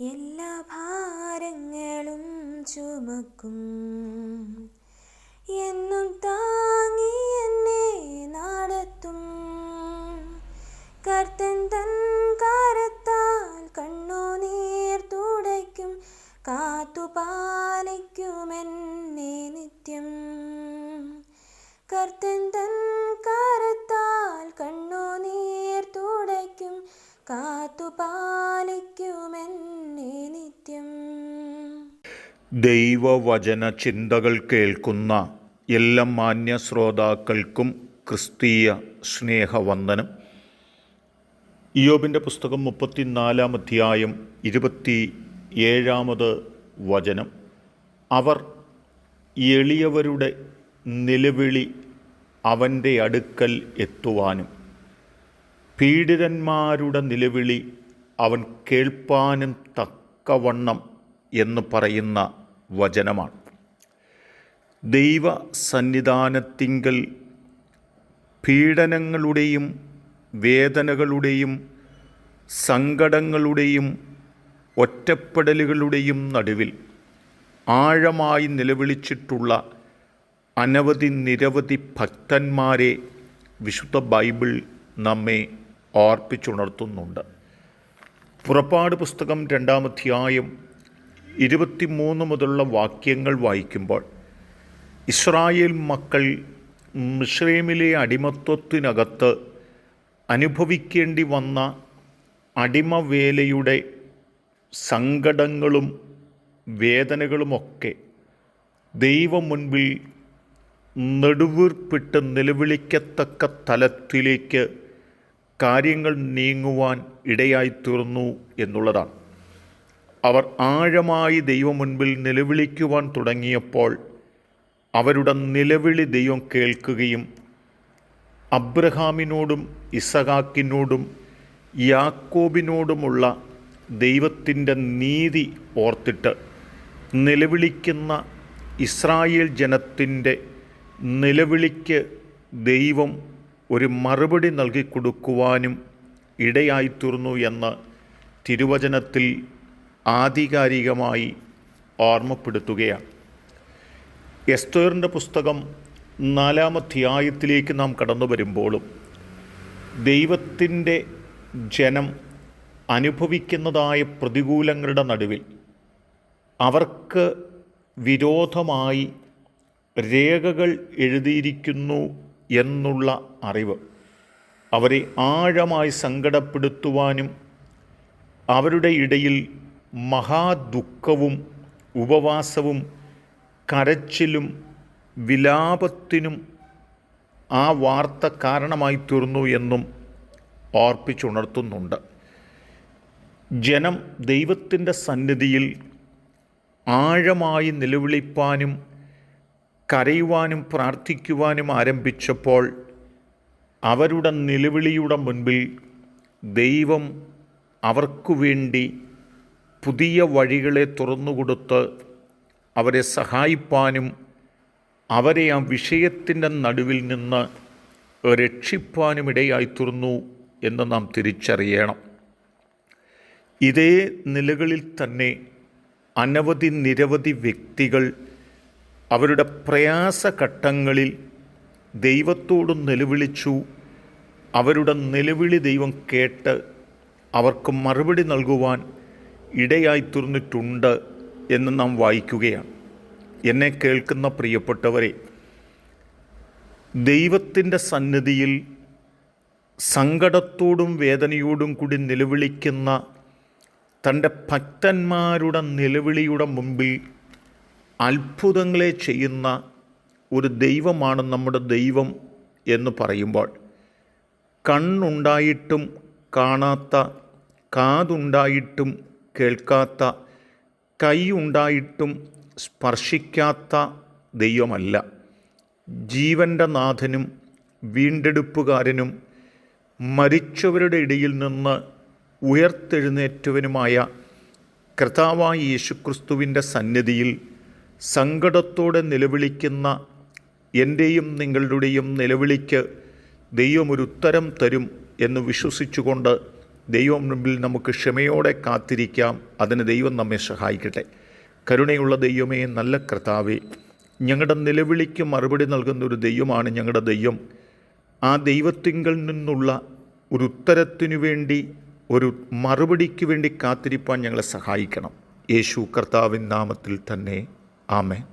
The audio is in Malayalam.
എല്ലാ ഭാരങ്ങളും ചുമക്കും. എന്നും താങ്ങി എന്നെ നടത്തും. കർത്തൻ തൻ കരത്താൽ കണ്ണുനീർ തുടയ്ക്കും. കാത്തുപാലിക്കുമെന്നെ നിത്യം. കർത്തൻ തൻ കരത്താൽ കണ്ണുനീർ തുടയ്ക്കും. കാത്തുപാലിക്കുമെന്നെ നിത്യം ദൈവവചന ചിന്തകൾ കേൾക്കുന്ന എല്ലാ മാന്യ ശ്രോതാക്കൾക്കും ക്രിസ്തീയ സ്നേഹവന്ദനം. ഇയോബിന്റെ പുസ്തകം മുപ്പത്തിനാലാം അധ്യായം ഇരുപത്തി ഏഴാമത് വചനം. അവർ എളിയവരുടെ നിലവിളി അവന്റെ അടുക്കൽ എത്തുവാനും പീഡിതന്മാരുടെ നിലവിളി അവൻ കേൾപ്പാനും തക്കവണ്ണം എന്ന് പറയുന്ന വചനമാണ്. ദൈവ സന്നിധാനത്തിങ്കൽ പീഡനങ്ങളുടെയും വേദനകളുടെയും സങ്കടങ്ങളുടെയും ഒറ്റപ്പെടലുകളുടെയും നടുവിൽ ആഴമായി നിലവിളിച്ചിട്ടുള്ള അനവധി നിരവധി ഭക്തന്മാരെ വിശുദ്ധ ബൈബിൾ നമ്മെ ഓർപ്പിച്ചുണർത്തുന്നുണ്ട് പുറപ്പാട് പുസ്തകം രണ്ടാമധ്യായം ഇരുപത്തിമൂന്ന് മുതലുള്ള വാക്യങ്ങൾ വായിക്കുമ്പോൾ ഇസ്രായേൽ മക്കൾ മിശ്രൈമിലെ അടിമത്വത്തിനകത്ത് അനുഭവിക്കേണ്ടി വന്ന അടിമവേലയുടെ സങ്കടങ്ങളും വേദനകളുമൊക്കെ ദൈവം മുൻപിൽ നെടുവീർപ്പിട്ട് നിലവിളിക്കത്തക്ക തലത്തിലേക്ക് കാര്യങ്ങൾ നീങ്ങുവാൻ ഇടയായിത്തീർന്നു എന്നുള്ളതാണ്. അവർ ആഴമായി ദൈവം മുൻപിൽ നിലവിളിക്കുവാൻ തുടങ്ങിയപ്പോൾ അവരുടെ നിലവിളി ദൈവം കേൾക്കുകയും അബ്രഹാമിനോടും ഇസഹാക്കിനോടും യാക്കോബിനോടുമുള്ള ദൈവത്തിന്റെ നീതി ഓർത്തിട്ട് നിലവിളിക്കുന്ന ഇസ്രായേൽ ജനത്തിന്റെ നിലവിളിക്ക് ദൈവം ഒരു മറുപടി നൽകിക്കൊടുക്കുവാനും ഇടയായിത്തീർന്നു എന്ന് തിരുവചനത്തിൽ ആധികാരികമായി ഓർമ്മപ്പെടുത്തുകയാണ്. എസ്തേറിന്റെ പുസ്തകം നാലാമധ്യായത്തിലേക്ക് നാം കടന്നു വരുമ്പോഴും ദൈവത്തിന്റെ ജനം അനുഭവിക്കുന്നതായ പ്രതികൂലങ്ങളുടെ നടുവിൽ അവർക്ക് വിരോധമായി രേഖകൾ എഴുതിയിരിക്കുന്നു എന്നുള്ള അറിവ് അവരെ ആഴമായി സങ്കടപ്പെടുത്തുവാനും അവരുടെ ഇടയിൽ മഹാദുഃഖവും ഉപവാസവും കരച്ചിലും വിലാപത്തിനും ആ വാർത്ത കാരണമായി തീർന്നു എന്നും ഓർപ്പിച്ചുണർത്തുന്നുണ്ട്. ജനം ദൈവത്തിന്റെ സന്നിധിയിൽ ആഴമായി നിലവിളിപ്പാനും കരയുവാനും പ്രാർത്ഥിക്കുവാനും ആരംഭിച്ചപ്പോൾ അവരുടെ നിലവിളിയുടെ മുൻപിൽ ദൈവം അവർക്കു വേണ്ടി പുതിയ വഴികളെ തുറന്നുകൊടുത്ത് അവരെ സഹായിപ്പാനും അവരെ ആ വിഷയത്തിന്റെ നടുവിൽ നിന്ന് രക്ഷിപ്പാനും ഇടയായിത്തീർന്നു എന്ന് നാം തിരിച്ചറിയണം. ഇതേ നിലകളിൽ തന്നെ അനവധി നിരവധി വ്യക്തികൾ അവരുടെ പ്രയാസഘട്ടങ്ങളിൽ ദൈവത്തോട് നിലവിളിച്ചു. അവരുടെ നിലവിളി ദൈവം കേട്ട് അവർക്ക് മറുപടി നൽകുവാൻ ഇടയായിത്തീർന്നിട്ടുണ്ട് എന്ന് നാം വായിക്കുകയാണ്. എന്നെ കേൾക്കുന്ന പ്രിയപ്പെട്ടവരെ ദൈവത്തിന്റെ സന്നിധിയിൽ സങ്കടത്തോടും വേദനയോടും കൂടി നിലവിളിക്കുന്ന തന്റെ ഭക്തന്മാരുടെ നിലവിളിയുടെ മുമ്പിൽ അത്ഭുതങ്ങളെ ചെയ്യുന്ന ഒരു ദൈവമാണ് നമ്മുടെ ദൈവം എന്ന് പറയുമ്പോൾ കണ്ണുണ്ടായിട്ടും കാണാത്ത കാതുണ്ടായിട്ടും കേൾക്കാത്ത കൈ ഉണ്ടായിട്ടും സ്പർശിക്കാത്ത ദൈവമല്ല. ജീവന്റെ നാഥനും വീണ്ടെടുപ്പുകാരനും മരിച്ചവരുടെ ഇടയിൽ നിന്ന് ഉയർത്തെഴുന്നേറ്റവനുമായ കർത്താവായ യേശുക്രിസ്തുവിന്റെ സന്നിധിയിൽ സങ്കടത്തോടെ നിലവിളിക്കുന്ന എന്റെയും നിങ്ങളുടെയും നിലവിളിക്ക് ദൈവം ഒരു ഉത്തരം തരും എന്ന് വിശ്വസിച്ചുകൊണ്ട് ദൈവം മുമ്പിൽ നമുക്ക് ക്ഷമയോടെ കാത്തിരിക്കാം. അതിന് ദൈവം നമ്മെ സഹായിക്കട്ടെ. കരുണയുള്ള ദൈവമേ നല്ല കർത്താവേ ഞങ്ങളുടെ നിലവിളിക്ക് മറുപടി നൽകുന്ന ഒരു ദൈവമാണ് ഞങ്ങളുടെ ദൈവം. ആ ദൈവത്തിങ്കിൽ നിന്നുള്ള ഒരു ഉത്തരത്തിനു വേണ്ടി ഒരു മറുപടിക്ക് വേണ്ടി കാത്തിരിപ്പാൻ ഞങ്ങളെ സഹായിക്കണം. യേശു കർത്താവിൻ നാമത്തിൽ തന്നെ. ആമേൻ.